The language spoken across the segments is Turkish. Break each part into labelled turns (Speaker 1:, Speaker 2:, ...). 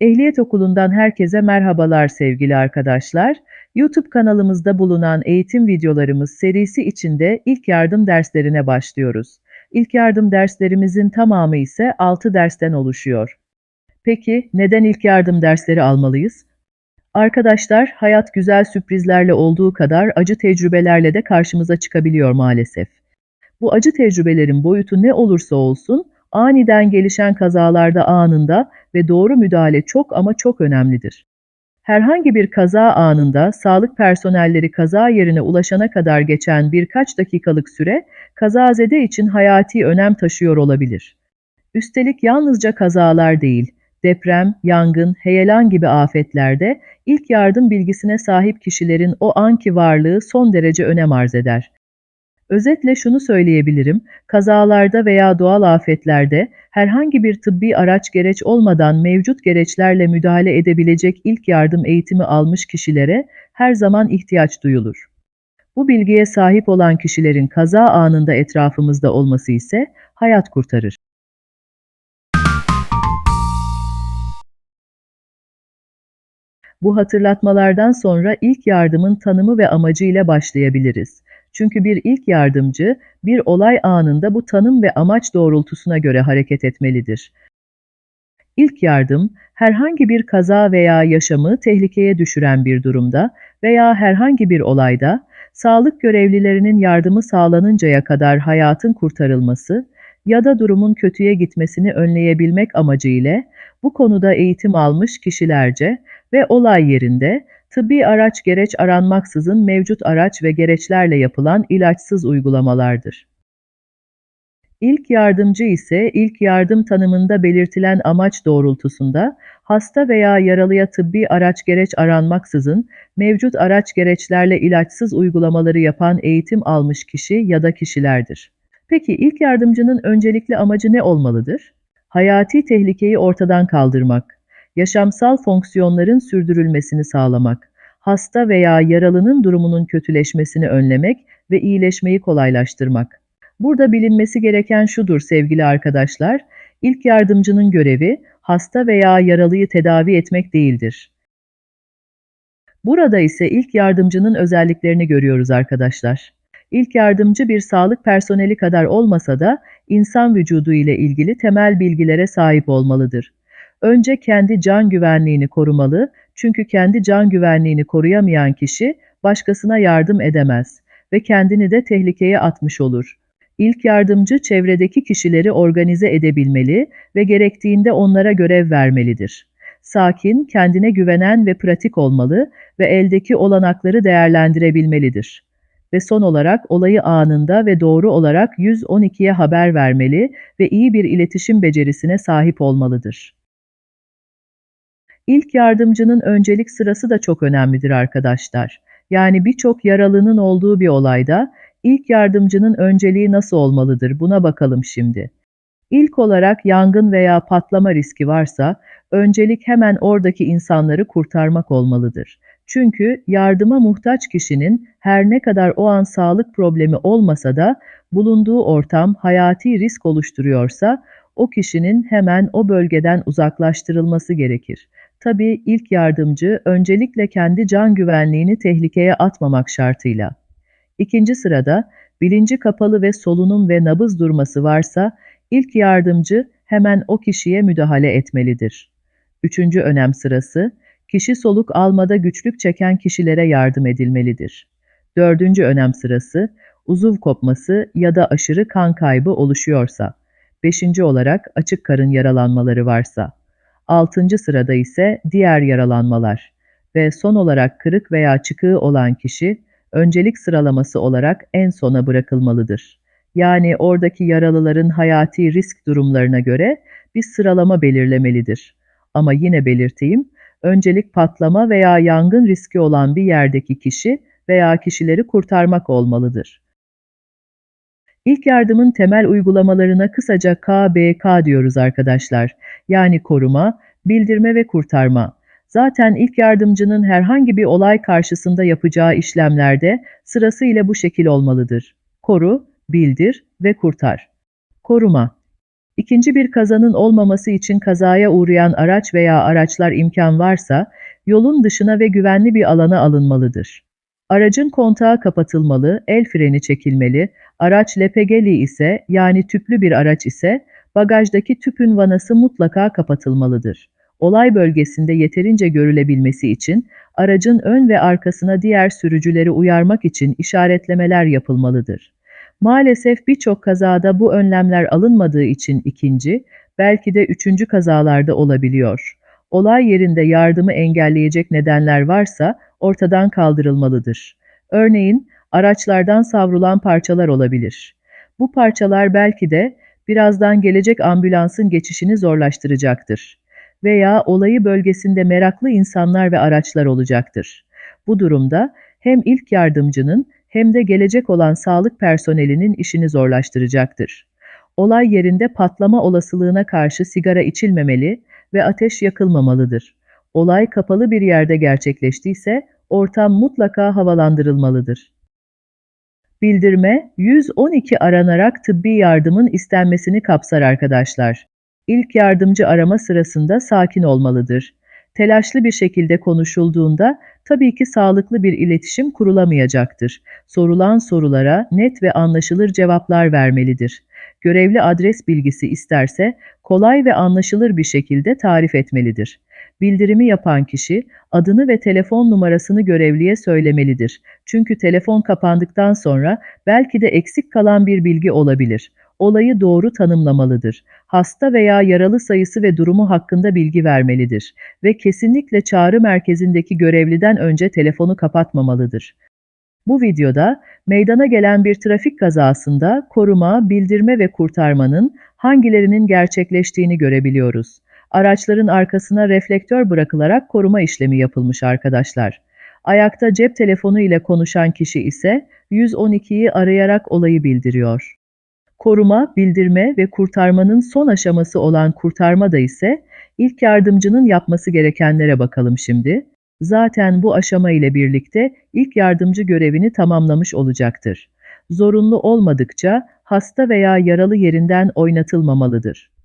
Speaker 1: Ehliyet Okulu'ndan herkese merhabalar sevgili arkadaşlar. YouTube kanalımızda bulunan eğitim videolarımız serisi içinde ilk yardım derslerine başlıyoruz. İlk yardım derslerimizin tamamı ise 6 dersten oluşuyor. Peki neden ilk yardım dersleri almalıyız? Arkadaşlar, hayat güzel sürprizlerle olduğu kadar acı tecrübelerle de karşımıza çıkabiliyor maalesef. Bu acı tecrübelerin boyutu ne olursa olsun, aniden gelişen kazalarda anında ve doğru müdahale çok ama çok önemlidir. Herhangi bir kaza anında sağlık personelleri kaza yerine ulaşana kadar geçen birkaç dakikalık süre kazazede için hayati önem taşıyor olabilir. Üstelik yalnızca kazalar değil, deprem, yangın, heyelan gibi afetlerde ilk yardım bilgisine sahip kişilerin o anki varlığı son derece önem arz eder. Özetle şunu söyleyebilirim, kazalarda veya doğal afetlerde herhangi bir tıbbi araç gereç olmadan mevcut gereçlerle müdahale edebilecek ilk yardım eğitimi almış kişilere her zaman ihtiyaç duyulur. Bu bilgiye sahip olan kişilerin kaza anında etrafımızda olması ise hayat kurtarır. Bu hatırlatmalardan sonra ilk yardımın tanımı ve amacı ile başlayabiliriz. Çünkü bir ilk yardımcı bir olay anında bu tanım ve amaç doğrultusuna göre hareket etmelidir. İlk yardım, herhangi bir kaza veya yaşamı tehlikeye düşüren bir durumda veya herhangi bir olayda sağlık görevlilerinin yardımı sağlanıncaya kadar hayatın kurtarılması ya da durumun kötüye gitmesini önleyebilmek amacı ile bu konuda eğitim almış kişilerce ve olay yerinde tıbbi araç gereç aranmaksızın mevcut araç ve gereçlerle yapılan ilaçsız uygulamalardır. İlk yardımcı ise ilk yardım tanımında belirtilen amaç doğrultusunda hasta veya yaralıya tıbbi araç gereç aranmaksızın mevcut araç gereçlerle ilaçsız uygulamaları yapan eğitim almış kişi ya da kişilerdir. Peki ilk yardımcının öncelikli amacı ne olmalıdır? Hayati tehlikeyi ortadan kaldırmak, yaşamsal fonksiyonların sürdürülmesini sağlamak, hasta veya yaralının durumunun kötüleşmesini önlemek ve iyileşmeyi kolaylaştırmak. Burada bilinmesi gereken şudur sevgili arkadaşlar, ilk yardımcının görevi hasta veya yaralıyı tedavi etmek değildir. Burada ise ilk yardımcının özelliklerini görüyoruz arkadaşlar. İlk yardımcı bir sağlık personeli kadar olmasa da insan vücudu ile ilgili temel bilgilere sahip olmalıdır. Önce kendi can güvenliğini korumalı çünkü kendi can güvenliğini koruyamayan kişi başkasına yardım edemez ve kendini de tehlikeye atmış olur. İlk yardımcı çevredeki kişileri organize edebilmeli ve gerektiğinde onlara görev vermelidir. Sakin, kendine güvenen ve pratik olmalı ve eldeki olanakları değerlendirebilmelidir. Ve son olarak olayı anında ve doğru olarak 112'ye haber vermeli ve iyi bir iletişim becerisine sahip olmalıdır. İlk yardımcının öncelik sırası da çok önemlidir arkadaşlar. Yani birçok yaralının olduğu bir olayda ilk yardımcının önceliği nasıl olmalıdır buna bakalım şimdi. İlk olarak yangın veya patlama riski varsa öncelik hemen oradaki insanları kurtarmak olmalıdır. Çünkü yardıma muhtaç kişinin her ne kadar o an sağlık problemi olmasa da bulunduğu ortam hayati risk oluşturuyorsa o kişinin hemen o bölgeden uzaklaştırılması gerekir. Tabii ilk yardımcı öncelikle kendi can güvenliğini tehlikeye atmamak şartıyla. İkinci sırada bilinci kapalı ve solunum ve nabız durması varsa ilk yardımcı hemen o kişiye müdahale etmelidir. Üçüncü önem sırası, kişi soluk almada güçlük çeken kişilere yardım edilmelidir. Dördüncü önem sırası, uzuv kopması ya da aşırı kan kaybı oluşuyorsa. Beşinci olarak açık karın yaralanmaları varsa. Altıncı sırada ise diğer yaralanmalar ve son olarak kırık veya çıkığı olan kişi öncelik sıralaması olarak en sona bırakılmalıdır. Yani oradaki yaralıların hayati risk durumlarına göre bir sıralama belirlemelidir. Ama yine belirteyim, öncelik patlama veya yangın riski olan bir yerdeki kişi veya kişileri kurtarmak olmalıdır. İlk yardımın temel uygulamalarına kısaca KBK diyoruz arkadaşlar. Yani koruma, bildirme ve kurtarma. Zaten ilk yardımcının herhangi bir olay karşısında yapacağı işlemlerde sırasıyla bu şekil olmalıdır. Koru, bildir ve kurtar. Koruma İkinci bir kazanın olmaması için kazaya uğrayan araç veya araçlar imkan varsa, yolun dışına ve güvenli bir alana alınmalıdır. Aracın kontağı kapatılmalı, el freni çekilmeli, araç LPG'li ise yani tüplü bir araç ise bagajdaki tüpün vanası mutlaka kapatılmalıdır. Olay bölgesinde yeterince görülebilmesi için aracın ön ve arkasına diğer sürücüleri uyarmak için işaretlemeler yapılmalıdır. Maalesef birçok kazada bu önlemler alınmadığı için ikinci, belki de üçüncü kazalarda olabiliyor. Olay yerinde yardımı engelleyecek nedenler varsa ortadan kaldırılmalıdır. Örneğin araçlardan savrulan parçalar olabilir. Bu parçalar belki de birazdan gelecek ambulansın geçişini zorlaştıracaktır. Veya olayı bölgesinde meraklı insanlar ve araçlar olacaktır. Bu durumda hem ilk yardımcının hem de gelecek olan sağlık personelinin işini zorlaştıracaktır. Olay yerinde patlama olasılığına karşı sigara içilmemeli ve ateş yakılmamalıdır. Olay kapalı bir yerde gerçekleştiyse ortam mutlaka havalandırılmalıdır. Bildirme 112 aranarak tıbbi yardımın istenmesini kapsar arkadaşlar. İlk yardımcı arama sırasında sakin olmalıdır. Telaşlı bir şekilde konuşulduğunda tabii ki sağlıklı bir iletişim kurulamayacaktır. Sorulan sorulara net ve anlaşılır cevaplar vermelidir. Görevli adres bilgisi isterse kolay ve anlaşılır bir şekilde tarif etmelidir. Bildirimi yapan kişi adını ve telefon numarasını görevliye söylemelidir. Çünkü telefon kapandıktan sonra belki de eksik kalan bir bilgi olabilir. Olayı doğru tanımlamalıdır. Hasta veya yaralı sayısı ve durumu hakkında bilgi vermelidir ve kesinlikle çağrı merkezindeki görevliden önce telefonu kapatmamalıdır. Bu videoda meydana gelen bir trafik kazasında koruma, bildirme ve kurtarmanın hangilerinin gerçekleştiğini görebiliyoruz. Araçların arkasına reflektör bırakılarak koruma işlemi yapılmış arkadaşlar. Ayakta cep telefonu ile konuşan kişi ise 112'yi arayarak olayı bildiriyor. Koruma, bildirme ve kurtarmanın son aşaması olan kurtarma da ise ilk yardımcının yapması gerekenlere bakalım şimdi. Zaten bu aşama ile birlikte ilk yardımcı görevini tamamlamış olacaktır. Zorunlu olmadıkça hasta veya yaralı yerinden oynatılmamalıdır.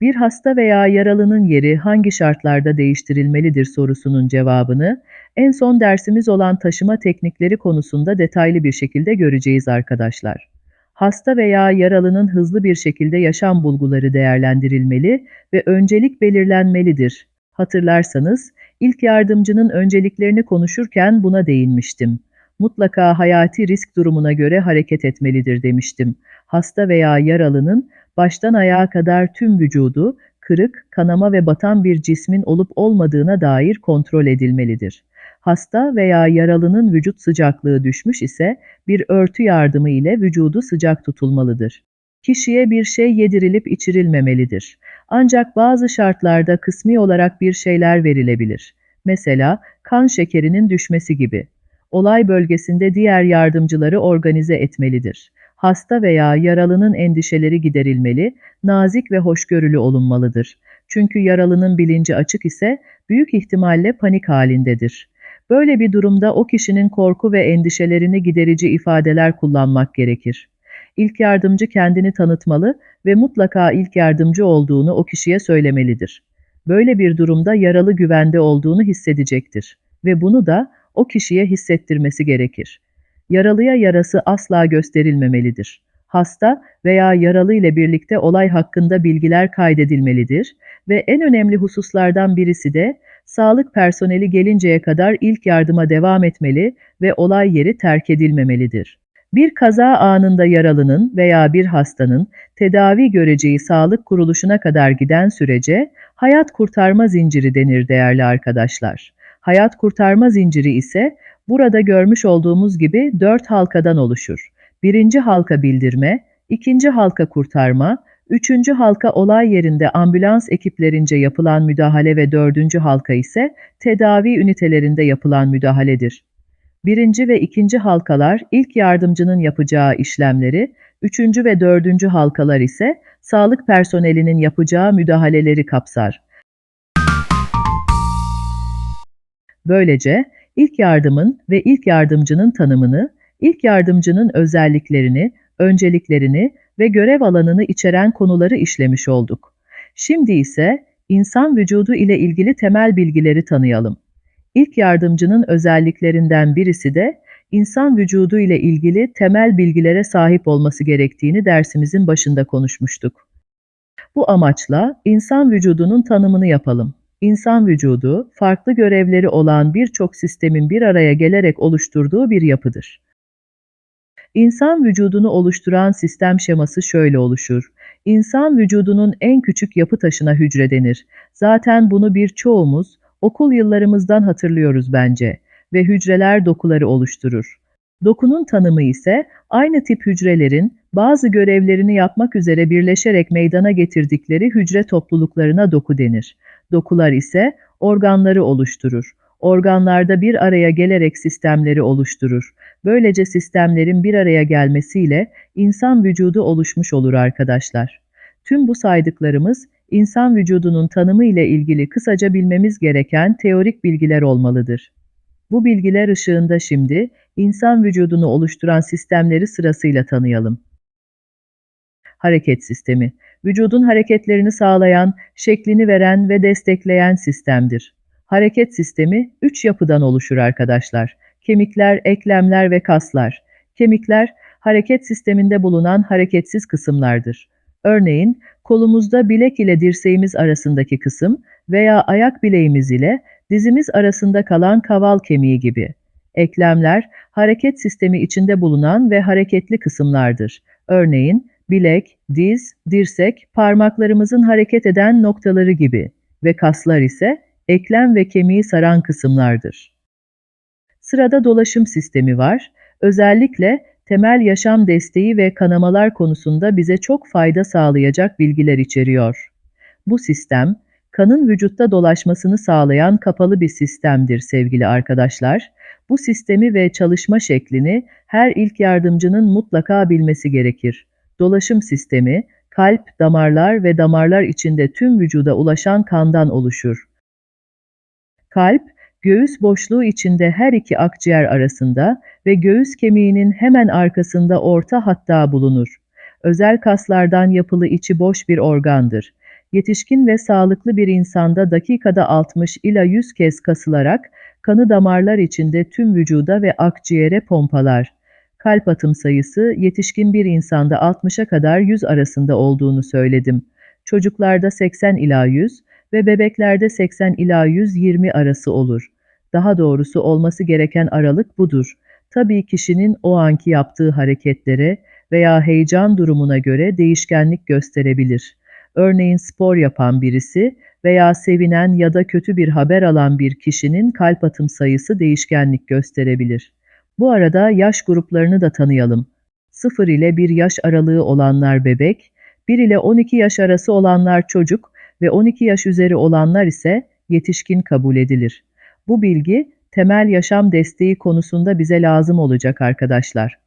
Speaker 1: Bir hasta veya yaralının yeri hangi şartlarda değiştirilmelidir sorusunun cevabını en son dersimiz olan taşıma teknikleri konusunda detaylı bir şekilde göreceğiz arkadaşlar. Hasta veya yaralının hızlı bir şekilde yaşam bulguları değerlendirilmeli ve öncelik belirlenmelidir. Hatırlarsanız ilk yardımcının önceliklerini konuşurken buna değinmiştim. Mutlaka hayati risk durumuna göre hareket etmelidir demiştim. Hasta veya yaralının baştan ayağa kadar tüm vücudu, kırık, kanama ve batan bir cismin olup olmadığına dair kontrol edilmelidir. Hasta veya yaralının vücut sıcaklığı düşmüş ise bir örtü yardımı ile vücudu sıcak tutulmalıdır. Kişiye bir şey yedirilip içirilmemelidir. Ancak bazı şartlarda kısmi olarak bir şeyler verilebilir. Mesela kan şekerinin düşmesi gibi. Olay bölgesinde diğer yardımcıları organize etmelidir. Hasta veya yaralının endişeleri giderilmeli, nazik ve hoşgörülü olunmalıdır. Çünkü yaralının bilinci açık ise büyük ihtimalle panik halindedir. Böyle bir durumda o kişinin korku ve endişelerini giderici ifadeler kullanmak gerekir. İlk yardımcı kendini tanıtmalı ve mutlaka ilk yardımcı olduğunu o kişiye söylemelidir. Böyle bir durumda yaralı güvende olduğunu hissedecektir ve bunu da o kişiye hissettirmesi gerekir. Yaralıya yarası asla gösterilmemelidir. Hasta veya yaralı ile birlikte olay hakkında bilgiler kaydedilmelidir ve en önemli hususlardan birisi de sağlık personeli gelinceye kadar ilk yardıma devam etmeli ve olay yeri terk edilmemelidir. Bir kaza anında yaralının veya bir hastanın tedavi göreceği sağlık kuruluşuna kadar giden sürece hayat kurtarma zinciri denir değerli arkadaşlar. Hayat kurtarma zinciri ise burada görmüş olduğumuz gibi dört halkadan oluşur. Birinci halka bildirme, ikinci halka kurtarma, üçüncü halka olay yerinde ambulans ekiplerince yapılan müdahale ve dördüncü halka ise tedavi ünitelerinde yapılan müdahaledir. Birinci ve ikinci halkalar ilk yardımcının yapacağı işlemleri, üçüncü ve dördüncü halkalar ise sağlık personelinin yapacağı müdahaleleri kapsar. Böylece ilk yardımın ve ilk yardımcının tanımını, ilk yardımcının özelliklerini, önceliklerini ve görev alanını içeren konuları işlemiş olduk. Şimdi ise insan vücudu ile ilgili temel bilgileri tanıyalım. İlk yardımcının özelliklerinden birisi de insan vücudu ile ilgili temel bilgilere sahip olması gerektiğini dersimizin başında konuşmuştuk. Bu amaçla insan vücudunun tanımını yapalım. İnsan vücudu, farklı görevleri olan birçok sistemin bir araya gelerek oluşturduğu bir yapıdır. İnsan vücudunu oluşturan sistem şeması şöyle oluşur. İnsan vücudunun en küçük yapı taşına hücre denir. Zaten bunu birçoğumuz okul yıllarımızdan hatırlıyoruz bence ve hücreler dokuları oluşturur. Dokunun tanımı ise aynı tip hücrelerin bazı görevlerini yapmak üzere birleşerek meydana getirdikleri hücre topluluklarına doku denir. Dokular ise organları oluşturur. Organlarda bir araya gelerek sistemleri oluşturur. Böylece sistemlerin bir araya gelmesiyle insan vücudu oluşmuş olur arkadaşlar. Tüm bu saydıklarımız insan vücudunun tanımı ile ilgili kısaca bilmemiz gereken teorik bilgiler olmalıdır. Bu bilgiler ışığında şimdi insan vücudunu oluşturan sistemleri sırasıyla tanıyalım. Hareket sistemi, vücudun hareketlerini sağlayan, şeklini veren ve destekleyen sistemdir. Hareket sistemi üç yapıdan oluşur arkadaşlar. Kemikler, eklemler ve kaslar. Kemikler, hareket sisteminde bulunan hareketsiz kısımlardır. Örneğin, kolumuzda bilek ile dirseğimiz arasındaki kısım veya ayak bileğimiz ile dizimiz arasında kalan kaval kemiği gibi. Eklemler, hareket sistemi içinde bulunan ve hareketli kısımlardır. Örneğin, bilek, diz, dirsek, parmaklarımızın hareket eden noktaları gibi ve kaslar ise eklem ve kemiği saran kısımlardır. Sırada dolaşım sistemi var. Özellikle temel yaşam desteği ve kanamalar konusunda bize çok fayda sağlayacak bilgiler içeriyor. Bu sistem, kanın vücutta dolaşmasını sağlayan kapalı bir sistemdir sevgili arkadaşlar. Bu sistemi ve çalışma şeklini her ilk yardımcının mutlaka bilmesi gerekir. Dolaşım sistemi, kalp, damarlar ve damarlar içinde tüm vücuda ulaşan kandan oluşur. Kalp, göğüs boşluğu içinde her iki akciğer arasında ve göğüs kemiğinin hemen arkasında orta hatta bulunur. Özel kaslardan yapılı içi boş bir organdır. Yetişkin ve sağlıklı bir insanda dakikada 60 ila 100 kez kasılarak kanı damarlar içinde tüm vücuda ve akciğere pompalar. Kalp atım sayısı yetişkin bir insanda 60'a kadar 100 arasında olduğunu söyledim. Çocuklarda 80 ila 100 ve bebeklerde 80 ila 120 arası olur. Daha doğrusu olması gereken aralık budur. Tabii kişinin o anki yaptığı hareketlere veya heyecan durumuna göre değişkenlik gösterebilir. Örneğin spor yapan birisi veya sevinen ya da kötü bir haber alan bir kişinin kalp atım sayısı değişkenlik gösterebilir. Bu arada yaş gruplarını da tanıyalım. 0 ile 1 yaş aralığı olanlar bebek, 1 ile 12 yaş arası olanlar çocuk ve 12 yaş üzeri olanlar ise yetişkin kabul edilir. Bu bilgi temel yaşam desteği konusunda bize lazım olacak arkadaşlar.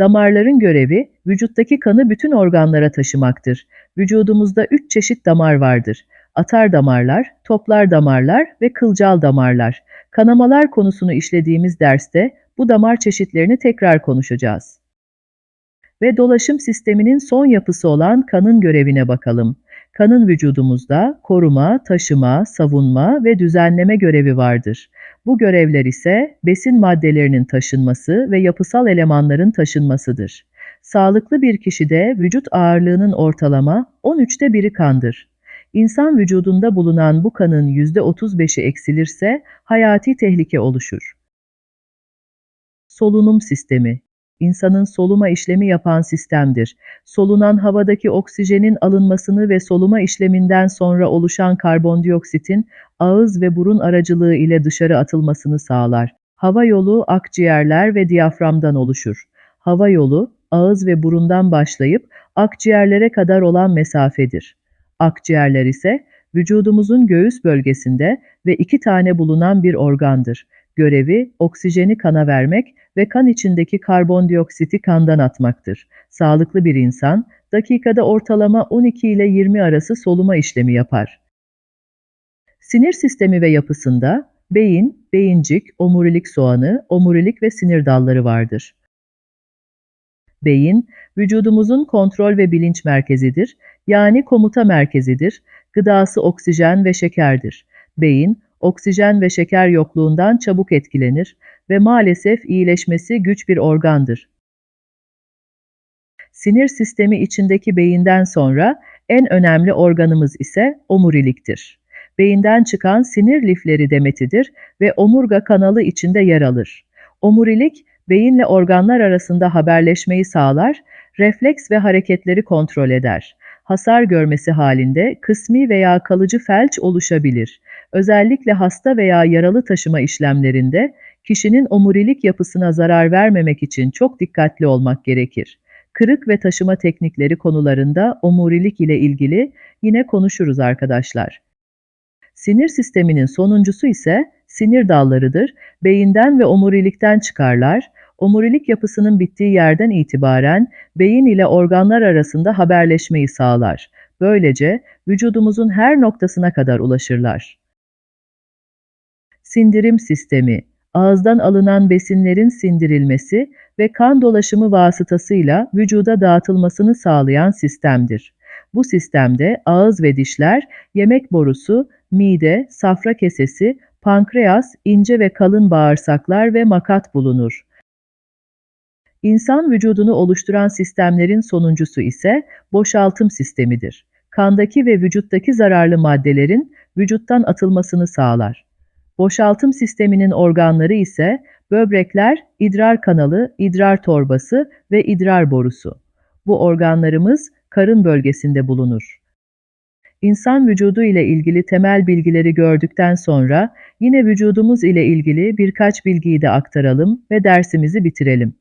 Speaker 1: Damarların görevi vücuttaki kanı bütün organlara taşımaktır. Vücudumuzda üç çeşit damar vardır. Atar damarlar, toplar damarlar ve kılcal damarlar. Kanamalar konusunu işlediğimiz derste bu damar çeşitlerini tekrar konuşacağız. Ve dolaşım sisteminin son yapısı olan kanın görevine bakalım. Kanın vücudumuzda koruma, taşıma, savunma ve düzenleme görevi vardır. Bu görevler ise besin maddelerinin taşınması ve yapısal elemanların taşınmasıdır. Sağlıklı bir kişide vücut ağırlığının ortalama 13'te 1'i kandır. İnsan vücudunda bulunan bu kanın %35'i eksilirse hayati tehlike oluşur. Solunum sistemi insanın soluma işlemi yapan sistemdir. Solunan havadaki oksijenin alınmasını ve soluma işleminden sonra oluşan karbondioksitin ağız ve burun aracılığı ile dışarı atılmasını sağlar. Hava yolu akciğerler ve diyaframdan oluşur. Hava yolu ağız ve burundan başlayıp akciğerlere kadar olan mesafedir. Akciğerler ise vücudumuzun göğüs bölgesinde ve iki tane bulunan bir organdır. Görevi oksijeni kana vermek ve kan içindeki karbondioksiti kandan atmaktır. Sağlıklı bir insan dakikada ortalama 12 ile 20 arası soluma işlemi yapar. Sinir sistemi ve yapısında beyin, beyincik, omurilik soğanı, omurilik ve sinir dalları vardır. Beyin, vücudumuzun kontrol ve bilinç merkezidir, yani komuta merkezidir. Gıdası oksijen ve şekerdir. Beyin, oksijen ve şeker yokluğundan çabuk etkilenir ve maalesef iyileşmesi güç bir organdır. Sinir sistemi içindeki beyinden sonra en önemli organımız ise omuriliktir. Beyinden çıkan sinir lifleri demetidir ve omurga kanalı içinde yer alır. Omurilik, beyinle organlar arasında haberleşmeyi sağlar, refleks ve hareketleri kontrol eder. Hasar görmesi halinde kısmi veya kalıcı felç oluşabilir. Özellikle hasta veya yaralı taşıma işlemlerinde kişinin omurilik yapısına zarar vermemek için çok dikkatli olmak gerekir. Kırık ve taşıma teknikleri konularında omurilik ile ilgili yine konuşuruz arkadaşlar. Sinir sisteminin sonuncusu ise sinir dallarıdır. Beyinden ve omurilikten çıkarlar. Omurilik yapısının bittiği yerden itibaren beyin ile organlar arasında haberleşmeyi sağlar. Böylece vücudumuzun her noktasına kadar ulaşırlar. Sindirim sistemi, ağızdan alınan besinlerin sindirilmesi ve kan dolaşımı vasıtasıyla vücuda dağıtılmasını sağlayan sistemdir. Bu sistemde ağız ve dişler, yemek borusu, mide, safra kesesi, pankreas, ince ve kalın bağırsaklar ve makat bulunur. İnsan vücudunu oluşturan sistemlerin sonuncusu ise boşaltım sistemidir. Kandaki ve vücuttaki zararlı maddelerin vücuttan atılmasını sağlar. Boşaltım sisteminin organları ise böbrekler, idrar kanalı, idrar torbası ve idrar borusu. Bu organlarımız karın bölgesinde bulunur. İnsan vücudu ile ilgili temel bilgileri gördükten sonra yine vücudumuz ile ilgili birkaç bilgiyi de aktaralım ve dersimizi bitirelim.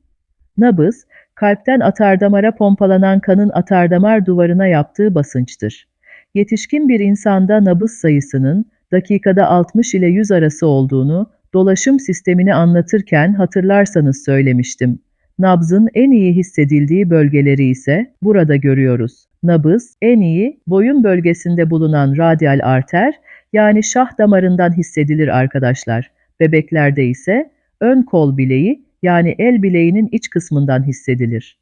Speaker 1: Nabız, kalpten atardamara pompalanan kanın atardamar duvarına yaptığı basınçtır. Yetişkin bir insanda nabız sayısının dakikada 60 ile 100 arası olduğunu dolaşım sistemini anlatırken hatırlarsanız söylemiştim. Nabzın en iyi hissedildiği bölgeleri ise burada görüyoruz. Nabız en iyi boyun bölgesinde bulunan radyal arter yani şah damarından hissedilir arkadaşlar. Bebeklerde ise ön kol bileği yani el bileğinin iç kısmından hissedilir.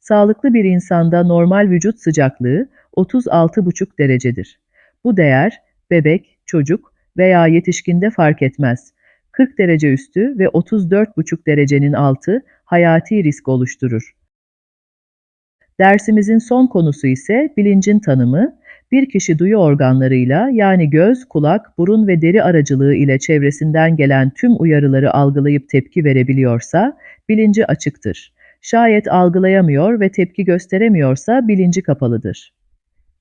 Speaker 1: Sağlıklı bir insanda normal vücut sıcaklığı 36,5 derecedir. Bu değer bebek, çocuk veya yetişkinde fark etmez. 40 derece üstü ve 34,5 derecenin altı hayati risk oluşturur. Dersimizin son konusu ise bilincin tanımı. Bir kişi duyu organlarıyla yani göz, kulak, burun ve deri aracılığı ile çevresinden gelen tüm uyarıları algılayıp tepki verebiliyorsa bilinci açıktır. Şayet algılayamıyor ve tepki gösteremiyorsa bilinci kapalıdır.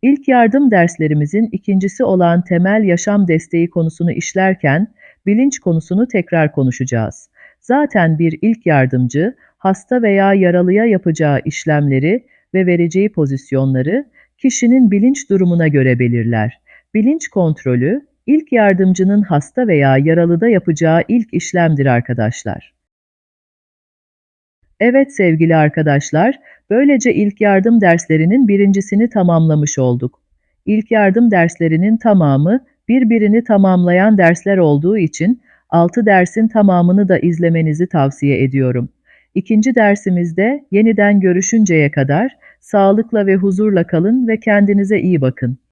Speaker 1: İlk yardım derslerimizin ikincisi olan temel yaşam desteği konusunu işlerken bilinç konusunu tekrar konuşacağız. Zaten bir ilk yardımcı hasta veya yaralıya yapacağı işlemleri ve vereceği pozisyonları kişinin bilinç durumuna göre belirler. Bilinç kontrolü, ilk yardımcının hasta veya yaralıda yapacağı ilk işlemdir arkadaşlar. Evet sevgili arkadaşlar, böylece ilk yardım derslerinin birincisini tamamlamış olduk. İlk yardım derslerinin tamamı birbirini tamamlayan dersler olduğu için 6 dersin tamamını da izlemenizi tavsiye ediyorum. İkinci dersimizde yeniden görüşünceye kadar sağlıkla ve huzurla kalın ve kendinize iyi bakın.